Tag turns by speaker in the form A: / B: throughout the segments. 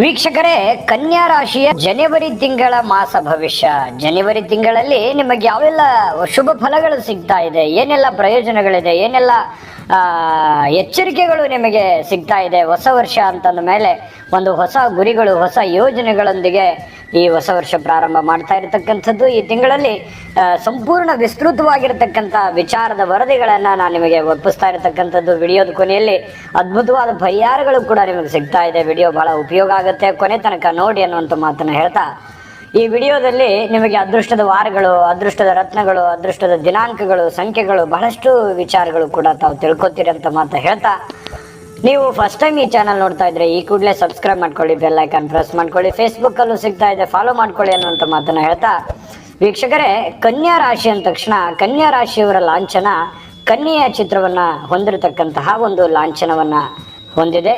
A: ವೀಕ್ಷಕರೇ, ಕನ್ಯಾ ರಾಶಿಯ ಜನವರಿ ತಿಂಗಳ ಮಾಸ ಭವಿಷ್ಯ. ಜನವರಿ ತಿಂಗಳಲ್ಲಿ ನಿಮಗೆ ಯಾವೆಲ್ಲ ಶುಭ ಫಲಗಳು ಸಿಗ್ತಾ ಇದೆ, ಏನೆಲ್ಲ ಪ್ರಯೋಜನಗಳಿದೆ, ಏನೆಲ್ಲ ಎಚ್ಚರಿಕೆಗಳು ನಿಮಗೆ ಸಿಗ್ತಾ ಇದೆ, ಹೊಸ ವರ್ಷ ಅಂತಂದ ಮೇಲೆ ಒಂದು ಹೊಸ ಗುರಿಗಳು, ಹೊಸ ಯೋಜನೆಗಳೊಂದಿಗೆ ಈ ಹೊಸ ವರ್ಷ ಪ್ರಾರಂಭ ಮಾಡ್ತಾ ಇರತಕ್ಕಂಥದ್ದು. ಈ ತಿಂಗಳಲ್ಲಿ ಸಂಪೂರ್ಣ ವಿಸ್ತೃತವಾಗಿರ್ತಕ್ಕಂಥ ವಿಚಾರದ ವರದಿಗಳನ್ನು ನಾನು ನಿಮಗೆ ಒಪ್ಪಿಸ್ತಾ ಇರತಕ್ಕಂಥದ್ದು. ವಿಡಿಯೋದ ಕೊನೆಯಲ್ಲಿ ಅದ್ಭುತವಾದ ಪರಿಹಾರಗಳು ಕೂಡ ನಿಮಗೆ ಸಿಗ್ತಾ ಇದೆ. ವಿಡಿಯೋ ಬಹಳ ಉಪಯೋಗ ಆಗುತ್ತೆ. ಕೊನೆ ತನಕ ನೋಡಿ ಅನ್ನುವಂಥ ಮಾತನ್ನು ಹೇಳ್ತಾ, ಈ ವಿಡಿಯೋದಲ್ಲಿ ನಿಮಗೆ ಅದೃಷ್ಟದ ವಾರಗಳು, ಅದೃಷ್ಟದ ರತ್ನಗಳು, ಅದೃಷ್ಟದ ದಿನಾಂಕಗಳು, ಸಂಖ್ಯೆಗಳು, ಬಹಳಷ್ಟು ವಿಚಾರಗಳು ಕೂಡ ತಾವು ತಿಳ್ಕೊತೀರಿ ಅಂತ ಮಾತು ಹೇಳ್ತಾ ನೀವು ಫಸ್ಟ್ ಟೈಮ್ ಈ ಚಾನಲ್ ನೋಡ್ತಾ ಇದ್ರೆ, ಈ ಕೂಡಲೇ ಸಬ್ಸ್ಕ್ರೈಬ್ ಮಾಡ್ಕೊಳ್ಳಿ ಬೆಲ್ ಐಕಾನ್ ಪ್ರೆಸ್ ಮಾಡ್ಕೊಳ್ಳಿ. ಫೇಸ್ಬುಕ್ ಅಲ್ಲೂ ಸಿಗ್ತಾ ಇದೆ ಫಾಲೋ ಮಾಡ್ಕೊಳ್ಳಿ ಅನ್ನುವಂಥ ಮಾತನ್ನ ಹೇಳ್ತಾ, ವೀಕ್ಷಕರೇ, ಕನ್ಯಾ ರಾಶಿ ಅಂದ ತಕ್ಷಣ ಕನ್ಯಾ ರಾಶಿಯವರ ಲಾಂಛನ ಕನ್ಯೆಯ ಚಿತ್ರವನ್ನ ಹೊಂದಿರತಕ್ಕಂತಹ ಒಂದು ಲಾಂಛನವನ್ನ ಹೊಂದಿದೆ.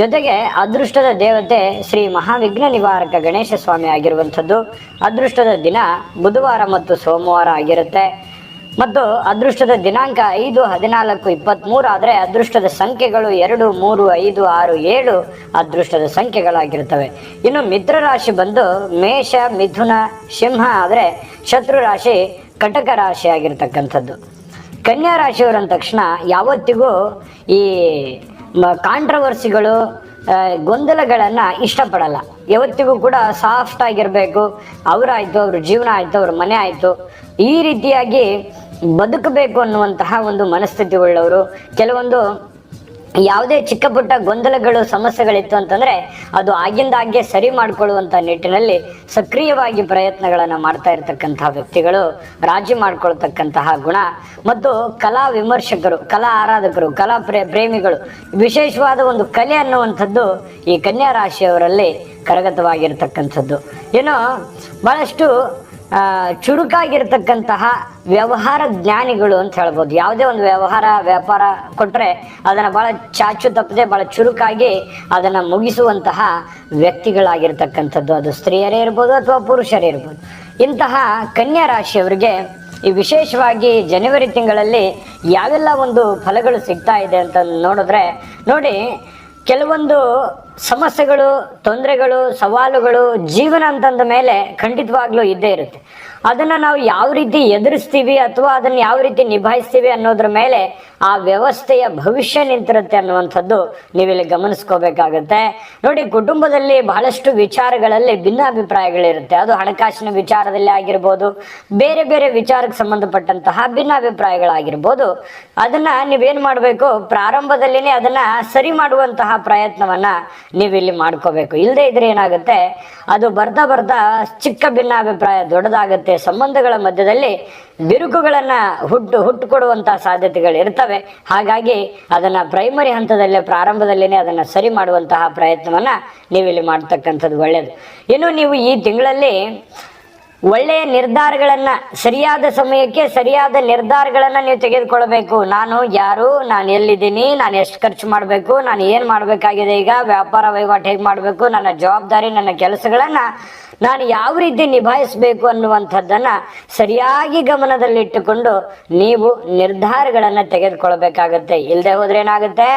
A: ಜೊತೆಗೆ ಅದೃಷ್ಟದ ದೇವತೆ ಶ್ರೀ ಮಹಾವಿಘ್ನ ನಿವಾರಕ ಗಣೇಶ ಸ್ವಾಮಿ ಆಗಿರುವಂಥದ್ದು, ಅದೃಷ್ಟದ ದಿನ ಬುಧವಾರ ಮತ್ತು ಸೋಮವಾರ ಆಗಿರುತ್ತೆ. ಮತ್ತು ಅದೃಷ್ಟದ ದಿನಾಂಕ ಐದು ಹದಿನಾಲ್ಕು ಇಪ್ಪತ್ತ್ಮೂರು ಆದರೆ ಅದೃಷ್ಟದ ಸಂಖ್ಯೆಗಳು ಎರಡು, ಮೂರು, ಐದು, ಆರು, ಏಳು ಅದೃಷ್ಟದ ಸಂಖ್ಯೆಗಳಾಗಿರ್ತವೆ ಇನ್ನು ಮಿತ್ರ ರಾಶಿ ಬಂದು ಮೇಷ, ಮಿಥುನ, ಸಿಂಹ ಆದರೆ ಶತ್ರು ರಾಶಿ ಕಟಕ ರಾಶಿ ಆಗಿರ್ತಕ್ಕಂಥದ್ದು. ಕನ್ಯಾ ರಾಶಿಯವರು ಅಂದ ತಕ್ಷಣ ಯಾವತ್ತಿಗೂ ಈ ಕಾಂಟ್ರವರ್ಸಿಗಳು ಗೊಂದಲಗಳನ್ನು ಇಷ್ಟಪಡಲ್ಲ. ಯಾವತ್ತಿಗೂ ಕೂಡ ಸಾಫ್ಟ್ ಆಗಿರಬೇಕು. ಅವರಾಯಿತು ಅವ್ರ ಜೀವನ ಆಯಿತು, ಅವ್ರ ಮನೆ ಆಯಿತು. ಈ ರೀತಿಯಾಗಿ ಬದುಕಬೇಕು ಅನ್ನುವಂತಹ ಒಂದು ಮನಸ್ಥಿತಿ ಉಳ್ಳವರು. ಕೆಲವೊಂದು ಯಾವುದೇ ಚಿಕ್ಕ ಪುಟ್ಟ ಗೊಂದಲಗಳು, ಸಮಸ್ಯೆಗಳಿತ್ತು ಅಂತಂದ್ರೆ ಅದು ಆಗಿಂದಾಗ್ಗೆ ಸರಿ ಮಾಡಿಕೊಳ್ಳುವಂತ ನಿಟ್ಟಿನಲ್ಲಿ ಸಕ್ರಿಯವಾಗಿ ಪ್ರಯತ್ನಗಳನ್ನು ಮಾಡ್ತಾ ಇರತಕ್ಕಂತಹ ವ್ಯಕ್ತಿಗಳು, ರಾಜಿ ಮಾಡ್ಕೊಳ್ತಕ್ಕಂತಹ ಗುಣ ಮತ್ತು ಕಲಾ ವಿಮರ್ಶಕರು, ಕಲಾ ಆರಾಧಕರು, ಕಲಾ ಪ್ರೇ, ಪ್ರೇಮಿಗಳು, ವಿಶೇಷವಾದ ಒಂದು ಕಲೆ ಅನ್ನುವಂಥದ್ದು ಈ ಕನ್ಯಾ ರಾಶಿಯವರಲ್ಲಿ ಕರಗತವಾಗಿರ್ತಕ್ಕಂಥದ್ದು. ಏನೋ ಬಹಳಷ್ಟು ಚುರುಕಾಗಿರ್ತಕ್ಕಂತಹ ವ್ಯವಹಾರ ಜ್ಞಾನಿಗಳು ಅಂತ ಹೇಳ್ಬೋದು. ಯಾವುದೇ ಒಂದು ವ್ಯವಹಾರ, ವ್ಯಾಪಾರ ಕೊಟ್ಟರೆ ಅದನ್ನು ಭಾಳ ಚಾಚು ತಪ್ಪದೆ ಭಾಳ ಚುರುಕಾಗಿ ಅದನ್ನು ಮುಗಿಸುವಂತಹ ವ್ಯಕ್ತಿಗಳಾಗಿರ್ತಕ್ಕಂಥದ್ದು. ಅದು ಸ್ತ್ರೀಯರೇ ಇರ್ಬೋದು ಅಥವಾ ಪುರುಷರೇ ಇರ್ಬೋದು. ಇಂತಹ ಕನ್ಯಾ ರಾಶಿಯವರಿಗೆ ಈ ವಿಶೇಷವಾಗಿ ಜನವರಿ ತಿಂಗಳಲ್ಲಿ ಯಾವೆಲ್ಲ ಒಂದು ಫಲಗಳು ಸಿಗ್ತಾ ಇದೆ ಅಂತ ನೋಡಿದ್ರೆ, ನೋಡಿ, ಕೆಲವೊಂದು ಸಮಸ್ಯೆಗಳು, ತೊಂದರೆಗಳು, ಸವಾಲುಗಳು ಜೀವನ ಅಂತಂದ ಮೇಲೆ ಖಂಡಿತವಾಗ್ಲೂ ಇದ್ದೇ ಇರುತ್ತೆ. ಅದನ್ನ ನಾವು ಯಾವ ರೀತಿ ಎದುರಿಸ್ತೀವಿ ಅಥವಾ ಅದನ್ನ ಯಾವ ರೀತಿ ನಿಭಾಯಿಸ್ತೀವಿ ಅನ್ನೋದ್ರ ಮೇಲೆ ಆ ವ್ಯವಸ್ಥೆಯ ಭವಿಷ್ಯ ನಿಂತಿರುತ್ತೆ ಅನ್ನುವಂಥದ್ದು ನೀವಿಲ್ಲಿ ಗಮನಿಸ್ಕೋಬೇಕಾಗತ್ತೆ. ನೋಡಿ, ಕುಟುಂಬದಲ್ಲಿ ಬಹಳಷ್ಟು ವಿಚಾರಗಳಲ್ಲಿ ಭಿನ್ನಾಭಿಪ್ರಾಯಗಳಿರುತ್ತೆ. ಅದು ಹಣಕಾಸಿನ ವಿಚಾರದಲ್ಲಿ ಆಗಿರ್ಬೋದು, ಬೇರೆ ಬೇರೆ ವಿಚಾರಕ್ಕೆ ಸಂಬಂಧಪಟ್ಟಂತಹ ಭಿನ್ನಾಭಿಪ್ರಾಯಗಳಾಗಿರ್ಬೋದು. ಅದನ್ನ ನೀವೇನ್ ಮಾಡಬೇಕು? ಪ್ರಾರಂಭದಲ್ಲಿನೇ ಅದನ್ನ ಸರಿ ಮಾಡುವಂತಹ ಪ್ರಯತ್ನವನ್ನ ನೀವಿಲ್ಲಿ ಮಾಡ್ಕೋಬೇಕು. ಇಲ್ಲದೆ ಇದ್ರೆ ಏನಾಗುತ್ತೆ, ಅದು ಬರ್ತಾ ಬರ್ತಾ ಚಿಕ್ಕ ಭಿನ್ನಾಭಿಪ್ರಾಯ, ದೊಡ್ಡದಾಗುತ್ತೆ. ಸಂಬಂಧಗಳ ಮಧ್ಯದಲ್ಲಿ ಬಿರುಕುಗಳನ್ನು ಹುಟ್ಟು ಹುಟ್ಟು ಕೊಡುವಂತಹ ಸಾಧ್ಯತೆಗಳು ಇರ್ತವೆ. ಹಾಗಾಗಿ ಅದನ್ನ ಪ್ರೈಮರಿ ಹಂತದಲ್ಲೇ, ಪ್ರಾರಂಭದಲ್ಲಿನೇ ಅದನ್ನ ಸರಿ ಮಾಡುವಂತಹ ಪ್ರಯತ್ನವನ್ನ ನೀವಿಲ್ಲಿ ಮಾಡ್ತಕ್ಕಂಥದ್ದು ಒಳ್ಳೆಯದು ಇನ್ನು ನೀವು ಈ ತಿಂಗಳಲ್ಲಿ ಒಳ್ಳೆಯ ನಿರ್ಧಾರಗಳನ್ನ, ಸರಿಯಾದ ಸಮಯಕ್ಕೆ ಸರಿಯಾದ ನಿರ್ಧಾರಗಳನ್ನ ನೀವು ತೆಗೆದುಕೊಳ್ಬೇಕು. ನಾನು ಯಾರು, ನಾನು ಎಲ್ಲಿದ್ದೀನಿ, ನಾನು ಎಷ್ಟು ಖರ್ಚು ಮಾಡಬೇಕು, ನಾನು ಏನು ಮಾಡಬೇಕಾಗಿದೆ ಈಗ, ವ್ಯಾಪಾರ ವಹಿವಾಟು ಹೇಗೆ ಮಾಡಬೇಕು, ನನ್ನ ಜವಾಬ್ದಾರಿ, ನನ್ನ ಕೆಲಸಗಳನ್ನ ನಾನು ಯಾವ ರೀತಿ ನಿಭಾಯಿಸಬೇಕು ಅನ್ನುವಂಥದ್ದನ್ನ ಸರಿಯಾಗಿ ಗಮನದಲ್ಲಿಟ್ಟುಕೊಂಡು ನೀವು ನಿರ್ಧಾರಗಳನ್ನು ತೆಗೆದುಕೊಳ್ಬೇಕಾಗತ್ತೆ. ಇಲ್ಲದೆ ಹೋದ್ರೆ ಏನಾಗುತ್ತೆ?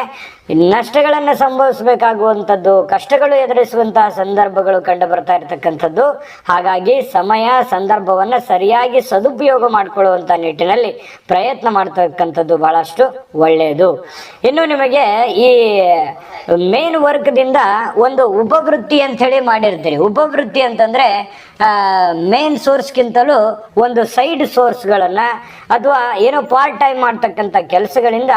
A: ನಷ್ಟಗಳನ್ನು ಸಂಭವಿಸಬೇಕಾಗುವಂಥದ್ದು, ಕಷ್ಟಗಳು ಎದುರಿಸುವಂತಹ ಸಂದರ್ಭಗಳು ಕಂಡು ಬರ್ತಾ ಇರತಕ್ಕಂಥದ್ದು. ಹಾಗಾಗಿ ಸಮಯ, ಸಂದರ್ಭವನ್ನು ಸರಿಯಾಗಿ ಸದುಪಯೋಗ ಮಾಡಿಕೊಳ್ಳುವಂಥ ನಿಟ್ಟಿನಲ್ಲಿ ಪ್ರಯತ್ನ ಮಾಡ್ತಕ್ಕಂಥದ್ದು ಬಹಳಷ್ಟು ಒಳ್ಳೆಯದು. ಇನ್ನು ನಿಮಗೆ ಈ ಮೇನ್ ವರ್ಕ್ದಿಂದ ಒಂದು ಉಪವೃತ್ತಿ ಅಂತ ಹೇಳಿ ಮಾಡಿರ್ತೀರಿ. ಉಪವೃತ್ತಿ ಅಂತಂದ್ರೆ ಮೇನ್ ಸೋರ್ಸ್ಗಿಂತಲೂ ಒಂದು ಸೈಡ್ ಸೋರ್ಸ್ಗಳನ್ನ ಅಥವಾ ಏನೋ ಪಾರ್ಟ್ ಟೈಮ್ ಮಾಡ್ತಕ್ಕಂಥ ಕೆಲಸಗಳಿಂದ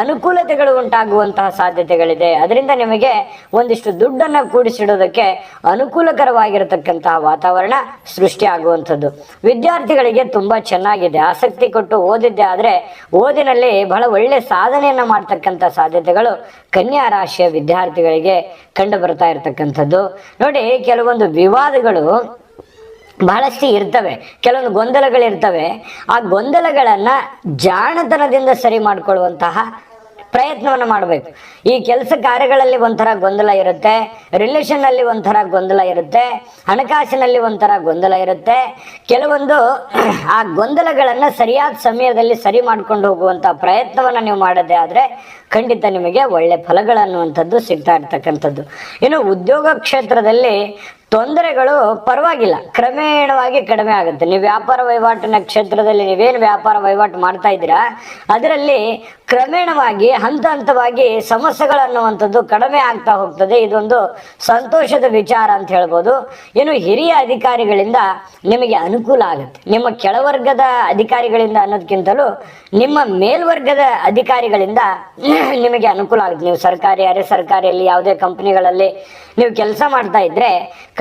A: ಅನುಕೂಲತೆಗಳು ಉಂಟಾಗುವಂತಹ ಸಾಧ್ಯತೆಗಳಿದೆ. ಅದರಿಂದ ನಿಮಗೆ ಒಂದಿಷ್ಟು ದುಡ್ಡನ್ನು ಕೂಡಿಸಿಡೋದಕ್ಕೆ ಅನುಕೂಲಕರವಾಗಿರತಕ್ಕಂತಹ ವಾತಾವರಣ ಸೃಷ್ಟಿ ಆಗುವಂಥದ್ದು ವಿದ್ಯಾರ್ಥಿಗಳಿಗೆ ತುಂಬಾ ಚೆನ್ನಾಗಿದೆ. ಆಸಕ್ತಿ ಕೊಟ್ಟು ಓದಿದ್ದೆ ಆದರೆ ಓದಿನಲ್ಲಿ ಬಹಳ ಒಳ್ಳೆ ಸಾಧನೆಯನ್ನ ಮಾಡ್ತಕ್ಕಂಥ ಸಾಧ್ಯತೆಗಳು ಕನ್ಯಾ ರಾಶಿಯ ವಿದ್ಯಾರ್ಥಿಗಳಿಗೆ ಕಂಡು ಬರ್ತಾ ಇರತಕ್ಕಂಥದ್ದು. ನೋಡಿ, ಕೆಲವೊಂದು ವಿವಾದಗಳು ಬಹಳಷ್ಟು ಇರ್ತವೆ. ಕೆಲವೊಂದು ಗೊಂದಲಗಳಿರ್ತವೆ. ಆ ಗೊಂದಲಗಳನ್ನು ಜಾಣತನದಿಂದ ಸರಿ ಮಾಡಿಕೊಳ್ಳುವಂತಹ ಪ್ರಯತ್ನವನ್ನು ಮಾಡಬೇಕು. ಈ ಕೆಲಸ ಕಾರ್ಯಗಳಲ್ಲಿ ಒಂಥರ ಗೊಂದಲ ಇರುತ್ತೆ. ರಿಲೇಷನ್ನಲ್ಲಿ ಒಂಥರ ಗೊಂದಲ ಇರುತ್ತೆ. ಹಣಕಾಸಿನಲ್ಲಿ ಒಂಥರ ಗೊಂದಲ ಇರುತ್ತೆ. ಕೆಲವೊಂದು ಆ ಗೊಂದಲಗಳನ್ನ ಸರಿಯಾದ ಸಮಯದಲ್ಲಿ ಸರಿ ಮಾಡ್ಕೊಂಡು ಹೋಗುವಂತ ಪ್ರಯತ್ನವನ್ನ ನೀವು ಮಾಡದೆ ಆದ್ರೆ ಖಂಡಿತ ನಿಮಗೆ ಒಳ್ಳೆ ಫಲಗಳನ್ನುವಂಥದ್ದು ಸಿಗ್ತಾ ಇರ್ತಕ್ಕಂಥದ್ದು. ಇನ್ನು ಉದ್ಯೋಗ ಕ್ಷೇತ್ರದಲ್ಲಿ ತೊಂದರೆಗಳು ಪರವಾಗಿಲ್ಲ. ಕ್ರಮೇಣವಾಗಿ ಕಡಿಮೆ ಆಗುತ್ತೆ. ನೀವು ವ್ಯಾಪಾರ ವಹಿವಾಟಿನ ಕ್ಷೇತ್ರದಲ್ಲಿ ನೀವೇನು ವ್ಯಾಪಾರ ವಹಿವಾಟು ಮಾಡ್ತಾ ಇದ್ದೀರಾ, ಅದರಲ್ಲಿ ಕ್ರಮೇಣವಾಗಿ, ಹಂತ ಹಂತವಾಗಿ ಸಮಸ್ಯೆಗಳನ್ನುವಂಥದ್ದು ಕಡಿಮೆ ಆಗ್ತಾ ಹೋಗ್ತದೆ. ಇದೊಂದು ಸಂತೋಷದ ವಿಚಾರ ಅಂತ ಹೇಳ್ಬೋದು. ಏನು ಹಿರಿಯ ಅಧಿಕಾರಿಗಳಿಂದ ನಿಮಗೆ ಅನುಕೂಲ ಆಗುತ್ತೆ. ನಿಮ್ಮ ಕೆಳವರ್ಗದ ಅಧಿಕಾರಿಗಳಿಂದ ಅನ್ನೋದಕ್ಕಿಂತಲೂ ನಿಮ್ಮ ಮೇಲ್ವರ್ಗದ ಅಧಿಕಾರಿಗಳಿಂದ ನಿಮಗೆ ಅನುಕೂಲ ಆಗುತ್ತೆ. ನೀವು ಸರ್ಕಾರಿ, ಅರೆ ಸರ್ಕಾರಿಯಲ್ಲಿ ಯಾವುದೇ ಕಂಪನಿಗಳಲ್ಲಿ ನೀವು ಕೆಲಸ ಮಾಡ್ತಾ ಇದ್ರೆ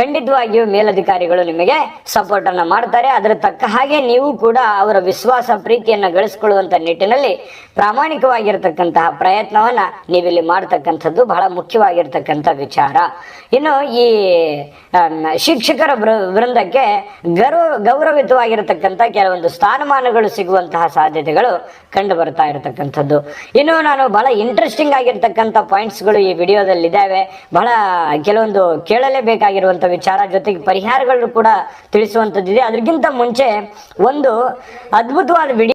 A: ಖಂಡಿತವಾಗಿಯೂ ಮೇಲಧಿಕಾರಿಗಳು ನಿಮಗೆ ಸಪೋರ್ಟ್ ಅನ್ನ ಮಾಡ್ತಾರೆ. ಅದರ ತಕ್ಕ ಹಾಗೆ ನೀವು ಕೂಡ ಅವರ ವಿಶ್ವಾಸ, ಪ್ರೀತಿಯನ್ನ ಗಳಿಸ್ಕೊಳ್ಳುವಂತ ನಿಟ್ಟಿನಲ್ಲಿ ಪ್ರಾಮಾಣಿಕವಾಗಿರ್ತಕ್ಕಂತಹ ಪ್ರಯತ್ನವನ್ನ ನೀವಿಲ್ಲಿ ಮಾಡ್ತಕ್ಕಂಥದ್ದು ಬಹಳ ಮುಖ್ಯವಾಗಿರ್ತಕ್ಕಂಥ ವಿಚಾರ. ಇನ್ನು ಈ ಶಿಕ್ಷಕರ ವೃಂದಕ್ಕೆ ಗೌರವ, ಗೌರವಿತವಾಗಿರತಕ್ಕಂಥ ಕೆಲವೊಂದು ಸ್ಥಾನಮಾನಗಳು ಸಿಗುವಂತಹ ಸಾಧ್ಯತೆಗಳು ಕಂಡು ಬರ್ತಾ ಇರತಕ್ಕಂಥದ್ದು. ಇನ್ನು ನಾನು ಬಹಳ ಇಂಟ್ರೆಸ್ಟಿಂಗ್ ಆಗಿರ್ತಕ್ಕಂಥ ಪಾಯಿಂಟ್ಸ್ಗಳು ಈ ವಿಡಿಯೋದಲ್ಲಿ ಇದಾವೆ ಬಹಳ ಕೆಲವೊಂದು ಕೇಳಲೇಬೇಕಾಗಿರುವಂಥ ವಿಚಾರ ಜೊತೆಗೆ ಪರಿಹಾರಗಳನ್ನು ಕೂಡ ತಿಳಿಸುವಂತದ್ದಿದೆ ಅದಕ್ಕಿಂತ ಮುಂಚೆ ಒಂದು ಅದ್ಭುತವಾದ ವಿಡಿಯೋ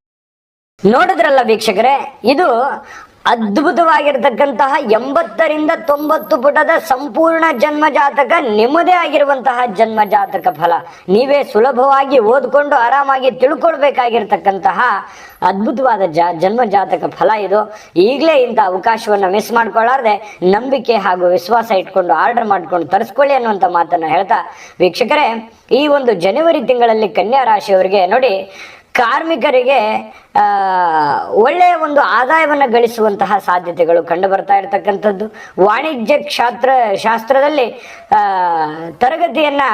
A: ನೋಡಿದ್ರಲ್ಲ ವೀಕ್ಷಕರೇ, ಇದು ಅದ್ಭುತವಾಗಿರ್ತಕ್ಕಂತಹ ಎಂಬತ್ತರಿಂದ ತೊಂಬತ್ತು ಪುಟದ ಸಂಪೂರ್ಣ ಜನ್ಮ ಜಾತಕ ನಿಮ್ಮದೇ ಆಗಿರುವಂತಹ ಜನ್ಮ ಜಾತಕ ಫಲ. ನೀವೇ ಸುಲಭವಾಗಿ ಓದ್ಕೊಂಡು ಆರಾಮಾಗಿ ತಿಳ್ಕೊಳ್ಬೇಕಾಗಿರ್ತಕ್ಕಂತಹ ಅದ್ಭುತವಾದ ಜಾ ಜನ್ಮ ಜಾತಕ ಫಲ ಇದು. ಈಗಲೇ ಇಂಥ ಅವಕಾಶವನ್ನು ಮಿಸ್ ಮಾಡ್ಕೊಳ್ಳಾರ್ದೆ, ನಂಬಿಕೆ ಹಾಗೂ ವಿಶ್ವಾಸ ಇಟ್ಕೊಂಡು ಆರ್ಡರ್ ಮಾಡ್ಕೊಂಡು ತರಿಸ್ಕೊಳ್ಳಿ ಅನ್ನುವಂಥ ಮಾತನ್ನು ಹೇಳ್ತಾ, ವೀಕ್ಷಕರೇ, ಈ ಒಂದು ಜನವರಿ ತಿಂಗಳಲ್ಲಿ ಕನ್ಯಾ ರಾಶಿಯವರಿಗೆ ನೋಡಿ, ಕಾರ್ಮಿಕರಿಗೆ ಒಳ್ಳೆಯ ಒಂದು ಆದಾಯವನ್ನು ಗಳಿಸುವಂತಹ ಸಾಧ್ಯತೆಗಳು ಕಂಡು ಬರ್ತಾ ಇರತಕ್ಕಂಥದ್ದು. ವಾಣಿಜ್ಯ ಕ್ಷಾತ್ರ, ಶಾಸ್ತ್ರದಲ್ಲಿ ತರಗತಿಯನ್ನು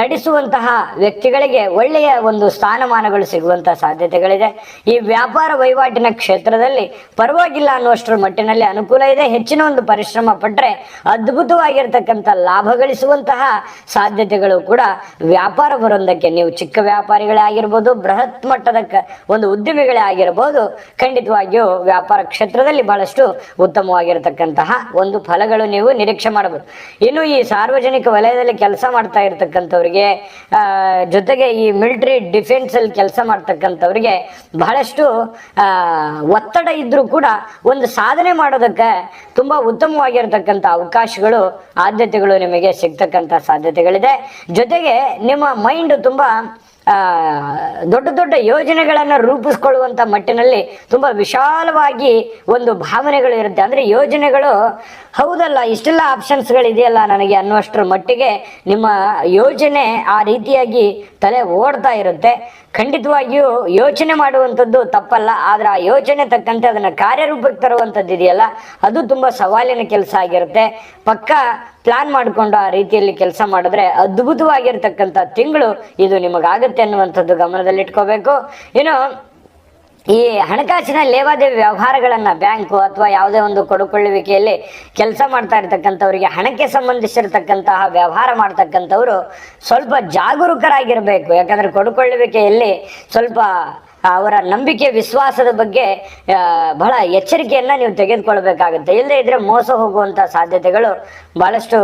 A: ನಡೆಸುವಂತಹ ವ್ಯಕ್ತಿಗಳಿಗೆ ಒಳ್ಳೆಯ ಒಂದು ಸ್ಥಾನಮಾನಗಳು ಸಿಗುವಂತಹ ಸಾಧ್ಯತೆಗಳಿದೆ. ಈ ವ್ಯಾಪಾರ ವಹಿವಾಟಿನ ಕ್ಷೇತ್ರದಲ್ಲಿ ಪರವಾಗಿಲ್ಲ ಅನ್ನುವಷ್ಟರ ಮಟ್ಟಿನಲ್ಲಿ ಅನುಕೂಲ ಇದೆ. ಹೆಚ್ಚಿನ ಒಂದು ಪರಿಶ್ರಮ ಪಟ್ಟರೆ ಅದ್ಭುತವಾಗಿರ್ತಕ್ಕಂಥ ಲಾಭ ಗಳಿಸುವಂತಹ ಸಾಧ್ಯತೆಗಳು ಕೂಡ ವ್ಯಾಪಾರ ಬರೋದಕ್ಕೆ ನೀವು ಚಿಕ್ಕ ವ್ಯಾಪಾರಿಗಳೇ ಆಗಿರ್ಬೋದು ಬೃಹತ್ ಮಟ್ಟದ ಒಂದು ಉದ್ಯಮಿಗಳೇ ಆಗಿರಬಹುದು ಖಂಡಿತವಾಗಿಯೂ ವ್ಯಾಪಾರ ಕ್ಷೇತ್ರದಲ್ಲಿ ಬಹಳಷ್ಟು ಉತ್ತಮವಾಗಿರತಕ್ಕಂತಹ ಒಂದು ಫಲಗಳು ನೀವು ನಿರೀಕ್ಷೆ ಮಾಡಬಹುದು. ಇನ್ನು ಈ ಸಾರ್ವಜನಿಕ ವಲಯದಲ್ಲಿ ಕೆಲಸ ಮಾಡ್ತಾ ಇರತಕ್ಕಂಥವ್ರಿಗೆ ಜೊತೆಗೆ ಈ ಮಿಲಿಟರಿ ಡಿಫೆನ್ಸ್ ಅಲ್ಲಿ ಕೆಲಸ ಮಾಡ್ತಕ್ಕಂಥವ್ರಿಗೆ ಬಹಳಷ್ಟು ಒತ್ತಡ ಇದ್ರೂ ಕೂಡ ಒಂದು ಸಾಧನೆ ಮಾಡೋದಕ್ಕೆ ತುಂಬಾ ಉತ್ತಮವಾಗಿರತಕ್ಕಂಥ ಅವಕಾಶಗಳು, ಆದ್ಯತೆಗಳು ನಿಮಗೆ ಸಿಗ್ತಕ್ಕಂಥ ಸಾಧ್ಯತೆಗಳಿದೆ. ಜೊತೆಗೆ ನಿಮ್ಮ ಮೈಂಡ್ ತುಂಬಾ ದೊಡ್ಡ ದೊಡ್ಡ ಯೋಜನೆಗಳನ್ನು ರೂಪಿಸ್ಕೊಳ್ಳುವಂಥ ಮಟ್ಟಿನಲ್ಲಿ ತುಂಬ ವಿಶಾಲವಾಗಿ ಒಂದು ಭಾವನೆಗಳು ಇರುತ್ತೆ. ಅಂದರೆ ಯೋಜನೆಗಳು ಹೌದಲ್ಲ, ಇಷ್ಟೆಲ್ಲ ಆಪ್ಷನ್ಸ್ಗಳಿದೆಯಲ್ಲ ನನಗೆ ಅನ್ನುವಷ್ಟರ ಮಟ್ಟಿಗೆ ನಿಮ್ಮ ಯೋಜನೆ ಆ ರೀತಿಯಾಗಿ ತಲೆ ಓಡ್ತಾ ಇರುತ್ತೆ. ಖಂಡಿತವಾಗಿಯೂ ಯೋಚನೆ ಮಾಡುವಂಥದ್ದು ತಪ್ಪಲ್ಲ, ಆದ್ರೆ ಆ ಯೋಚನೆ ತಕ್ಕಂತೆ ಅದನ್ನ ಕಾರ್ಯರೂಪಕ್ಕೆ ತರುವಂಥದ್ದು ಇದೆಯಲ್ಲ, ಅದು ತುಂಬಾ ಸವಾಲಿನ ಕೆಲಸ ಆಗಿರುತ್ತೆ. ಪಕ್ಕ ಪ್ಲಾನ್ ಮಾಡಿಕೊಂಡು ಆ ರೀತಿಯಲ್ಲಿ ಕೆಲಸ ಮಾಡಿದ್ರೆ ಅದ್ಭುತವಾಗಿರ್ತಕ್ಕಂಥ ತಿಂಗಳು ಇದು ನಿಮಗಾಗುತ್ತೆ ಅನ್ನುವಂಥದ್ದು ಗಮನದಲ್ಲಿಟ್ಕೋಬೇಕು. ಇನ್ನು ಈ ಹಣಕಾಸಿನ ಲೇವಾದೇವಿ ವ್ಯವಹಾರಗಳನ್ನ ಬ್ಯಾಂಕು ಅಥವಾ ಯಾವುದೇ ಒಂದು ಕೊಡುಕೊಳ್ಳುವಿಕೆಯಲ್ಲಿ ಕೆಲಸ ಮಾಡ್ತಾ ಇರ್ತಕ್ಕಂಥವ್ರಿಗೆ, ಹಣಕ್ಕೆ ಸಂಬಂಧಿಸಿರ್ತಕ್ಕಂತಹ ವ್ಯವಹಾರ ಮಾಡ್ತಕ್ಕಂಥವ್ರು ಸ್ವಲ್ಪ ಜಾಗರೂಕರಾಗಿರಬೇಕು. ಯಾಕಂದ್ರೆ ಕೊಡುಕೊಳ್ಳುವಿಕೆಯಲ್ಲಿ ಸ್ವಲ್ಪ ಅವರ ನಂಬಿಕೆ, ವಿಶ್ವಾಸದ ಬಗ್ಗೆ ಬಹಳ ಎಚ್ಚರಿಕೆಯನ್ನ ನೀವು ತೆಗೆದುಕೊಳ್ಬೇಕಾಗುತ್ತೆ. ಇಲ್ಲದೆ ಇದ್ರೆ ಮೋಸ ಹೋಗುವಂತ ಸಾಧ್ಯತೆಗಳು ಬಹಳಷ್ಟು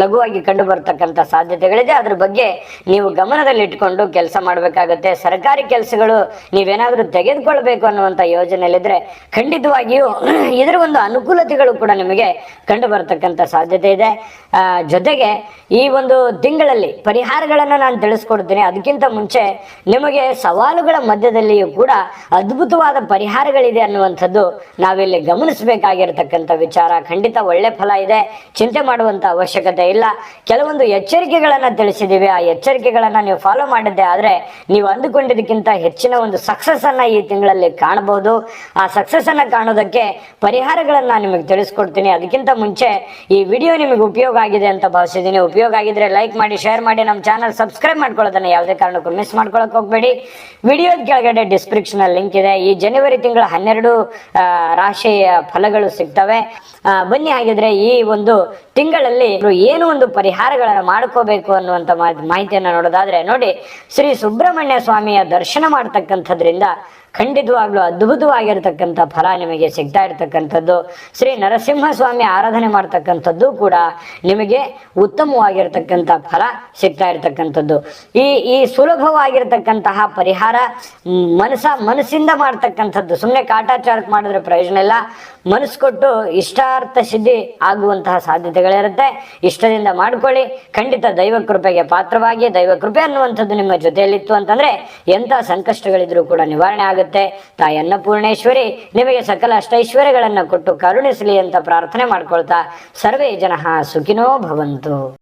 A: ಲಘುವಾಗಿ ಕಂಡು ಬರ್ತಕ್ಕಂಥ ಸಾಧ್ಯತೆಗಳಿದೆ. ಅದ್ರ ಬಗ್ಗೆ ನೀವು ಗಮನದಲ್ಲಿ ಇಟ್ಕೊಂಡು ಕೆಲಸ ಮಾಡಬೇಕಾಗುತ್ತೆ. ಸರ್ಕಾರಿ ಕೆಲಸಗಳು ನೀವೇನಾದ್ರೂ ತೆಗೆದುಕೊಳ್ಬೇಕು ಅನ್ನುವಂಥ ಯೋಜನೆಯಲ್ಲಿದ್ರೆ ಖಂಡಿತವಾಗಿಯೂ ಇದರ ಒಂದು ಅನುಕೂಲತೆಗಳು ಕೂಡ ನಿಮಗೆ ಕಂಡು ಬರ್ತಕ್ಕಂಥ ಸಾಧ್ಯತೆ ಇದೆ. ಜೊತೆಗೆ ಈ ಒಂದು ತಿಂಗಳಲ್ಲಿ ಪರಿಹಾರಗಳನ್ನು ನಾನು ತಿಳಿಸ್ಕೊಡ್ತೀನಿ. ಅದಕ್ಕಿಂತ ಮುಂಚೆ ನಿಮಗೆ ಸವಾಲುಗಳ ಮಧ್ಯದಲ್ಲಿ ಬಗ್ಗೆಯೂ ಕೂಡ ಅದ್ಭುತವಾದ ಪರಿಹಾರಗಳಿದೆ ಅನ್ನುವಂಥದ್ದು ನಾವಿಲ್ಲಿ ಗಮನಿಸಬೇಕಾಗಿರತಕ್ಕಂತ ವಿಚಾರ. ಖಂಡಿತ ಒಳ್ಳೆ ಫಲ ಇದೆ. ಚಿಂತೆ ಮಾಡುವಂತ ಅವಶ್ಯಕತೆ ಇಲ್ಲ. ಕೆಲವೊಂದು ಎಚ್ಚರಿಕೆಗಳನ್ನ ತಿಳಿಸಿದೀವಿ ಆ ಎಚ್ಚರಿಕೆಗಳನ್ನ ನೀವು ಫಾಲೋ ಮಾಡಿದ್ದೆ ಆದ್ರೆ ನೀವು ಅಂದುಕೊಂಡಿದ್ದಕ್ಕಿಂತ ಹೆಚ್ಚಿನ ಒಂದು ಸಕ್ಸಸ್ ಅನ್ನ ಈ ತಿಂಗಳಲ್ಲಿ ಕಾಣಬಹುದು. ಆ ಸಕ್ಸಸ್ ಅನ್ನ ಕಾಣೋದಕ್ಕೆ ಪರಿಹಾರಗಳನ್ನ ನಿಮಗೆ ತಿಳಿಸ್ಕೊಡ್ತೀನಿ. ಅದಕ್ಕಿಂತ ಮುಂಚೆ ಈ ವಿಡಿಯೋ ನಿಮಗೆ ಉಪಯೋಗ ಆಗಿದೆ ಅಂತ ಭಾವಿಸಿದ್ದೀನಿ. ಉಪಯೋಗ ಆಗಿದ್ರೆ ಲೈಕ್ ಮಾಡಿ ಶೇರ್ ಮಾಡಿ, ನಮ್ಮ ಚಾನಲ್ ಸಬ್ಸ್ಕ್ರೈಬ್ ಮಾಡ್ಕೊಳ್ಳೋದನ್ನ ಯಾವುದೇ ಕಾರಣಕ್ಕೂ ಮಿಸ್ ಮಾಡ್ಕೊಳಕ್ ಹೋಗ್ಬೇಡಿ. ವಿಡಿಯೋದ ಕೆಳಗಡೆ ಡಿಸ್ಕ್ರಿಪ್ಷನ್ ಲಿಂಕ್ ಇದೆ. ಈ ಜನವರಿ ತಿಂಗಳ ಹನ್ನೆರಡು ರಾಶಿಯ ಫಲಗಳು ಸಿಗ್ತವೆ. ಬನ್ನಿ ಹಾಗಿದ್ರೆ ಈ ಒಂದು ತಿಂಗಳಲ್ಲಿ ಏನು ಒಂದು ಪರಿಹಾರಗಳನ್ನು ಮಾಡ್ಕೋಬೇಕು ಅನ್ನುವಂತ ಮಾಹಿತಿಯನ್ನ ನೋಡೋದಾದ್ರೆ ನೋಡಿ, ಶ್ರೀ ಸುಬ್ರಹ್ಮಣ್ಯ ಸ್ವಾಮಿಯ ದರ್ಶನ ಮಾಡ್ತಕ್ಕಂಥದ್ರಿಂದ ಖಂಡಿತವಾಗ್ಲೂ ಅದ್ಭುತವಾಗಿರ್ತಕ್ಕಂಥ ಫಲ ನಿಮಗೆ ಸಿಗ್ತಾ ಇರ್ತಕ್ಕಂಥದ್ದು. ಶ್ರೀ ನರಸಿಂಹ ಸ್ವಾಮಿ ಆರಾಧನೆ ಮಾಡ್ತಕ್ಕಂಥದ್ದು ಕೂಡ ನಿಮಗೆ ಉತ್ತಮವಾಗಿರ್ತಕ್ಕಂಥ ಫಲ ಸಿಗ್ತಾ ಇರತಕ್ಕಂಥದ್ದು. ಈ ಈ ಸುಲಭವಾಗಿರ್ತಕ್ಕಂತಹ ಪರಿಹಾರ ಮನಸ, ಮನಸ್ಸಿಂದ ಮಾಡ್ತಕ್ಕಂಥದ್ದು. ಸುಮ್ಮನೆ ಕಾಟಾಚಾರಕ್ಕೆ ಮಾಡಿದ್ರೆ ಪ್ರಯೋಜನ ಇಲ್ಲ. ಮನಸ್ಸು ಕೊಟ್ಟು ಇಷ್ಟಾರ್ಥ ಸಿದ್ಧಿ ಆಗುವಂತಹ ಸಾಧ್ಯತೆಗಳಿರುತ್ತೆ. ಇಷ್ಟದಿಂದ ಮಾಡ್ಕೊಳ್ಳಿ. ಖಂಡಿತ ದೈವ ಕೃಪೆಗೆ ಪಾತ್ರವಾಗಿ, ದೈವ ಕೃಪೆ ಅನ್ನುವಂಥದ್ದು ನಿಮ್ಮ ಜೊತೆಯಲ್ಲಿತ್ತು ಅಂತಂದ್ರೆ ಎಂಥ ಸಂಕಷ್ಟಗಳಿದ್ರೂ ಕೂಡ ನಿವಾರಣೆ ಆಗುತ್ತೆ. ತಾಯಿ ಅನ್ನಪೂರ್ಣೇಶ್ವರಿ ನಿಮಗೆ ಸಕಲ ಅಷ್ಟೈಶ್ವರ್ಯಗಳನ್ನು ಕೊಟ್ಟು ಕರುಣಿಸಲಿ ಅಂತ ಪ್ರಾರ್ಥನೆ ಮಾಡ್ಕೊಳ್ತಾ ಸರ್ವೇ ಜನ ಸುಖಿನೋ ಭವಂತು.